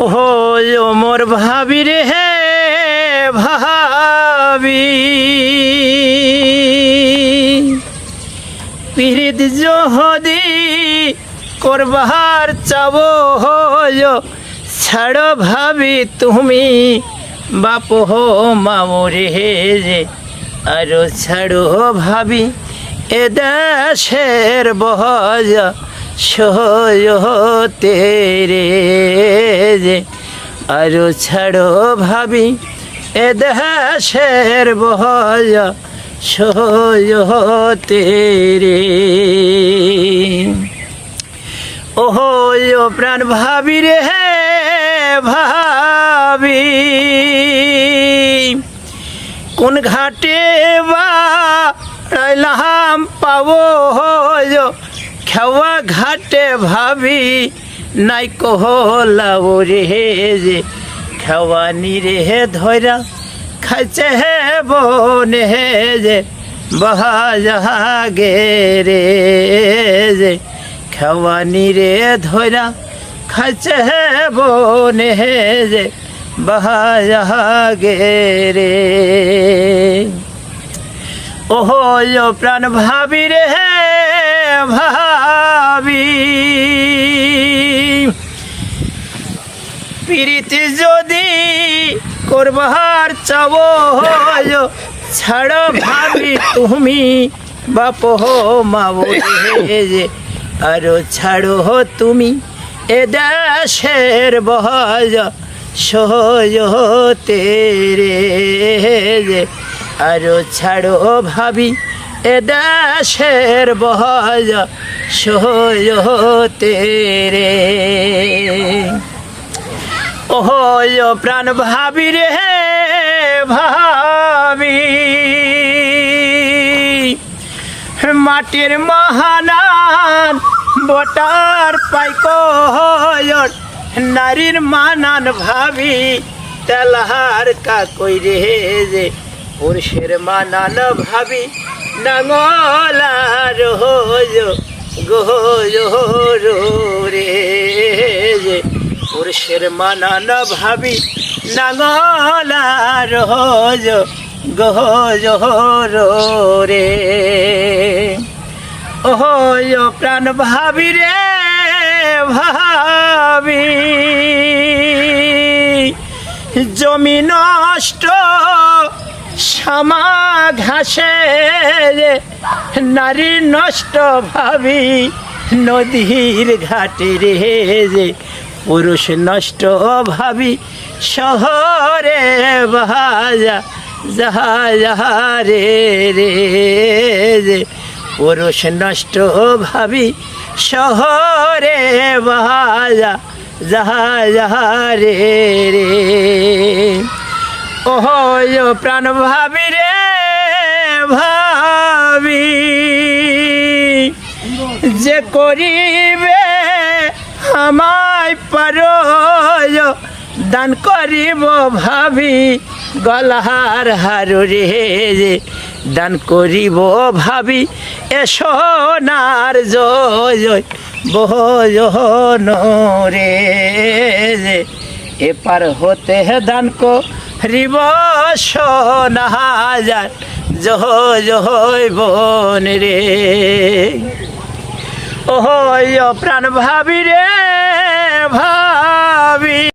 ওহো ও মোর ভাবি রে হে ভাবি। পিরিত যদি করবার চাব ছাড়ো ভাবি তুমি, বাপ হো মামুরে যে। আরও ছাড়ো ভাবি, এ দেশের সহতে রে যে, আরও ছাড়ো ভাবি, এ দেশের বহজ সহতে রে। ওহো প্রাণ ভাবি রে ভাবি, কোন ঘাটে বা পাবো খেওয়া ঘাটে ভাবি, নাই কহলাব রে যে খেওয়ানি রে ধরা, খাইছে হে বনে হে যে বহা রে যে খেওয়ানি রে ধরা, খাইছে হে বনে হে যে বহা রে। ওহো, প্রাণ ভাবি রে হে ভাবি। প্রীতি যদি করবার চাব ছাড় ভাবি তুমি বাপ হো মাবো যে আরও ছাড়ো তুমি এ দেশের বহজ সহজ তেরে যে আরও ছাড়ো ভাবি এ দেশের বহজ সহজ তেরে ওহো ও প্রাণ ভাবি রে ভাবি। মাটির মহানান বটার পাইক নারীর মানান ভাবি তেলহার কাকই রে যে, পুরুষের মানান ভাবি নাঙলার হোজ গোজ রে পুরুষের মানান ভাবি নাঙলার হোজ গোজ রে। ওহো প্রাণ ভাবি রে ভাবি। জমি নষ্ট সামা ঘাসে নারী নষ্ট ভাবি নদীর ঘাটে রে যে। পুরুষ নষ্ট ভাবি শহরে বাজা যাহা যাহা রে রে, যে। পুরুষ নষ্ট ভাবি শহরে বাজা যাহা যাহা রে রে। ওহ প্রাণ ভাবি রে, ভাবি। যে করিবে আমায় পার দান করিব ভাবি। গলাহার হারু রে যে দান করিব ভাবি। এ সোনার জয় বহন রে এপার হতে দান করিব সোনা হাজার জহ জহ বন রে। ওহ প্রাণ ভাবি রে ভাবি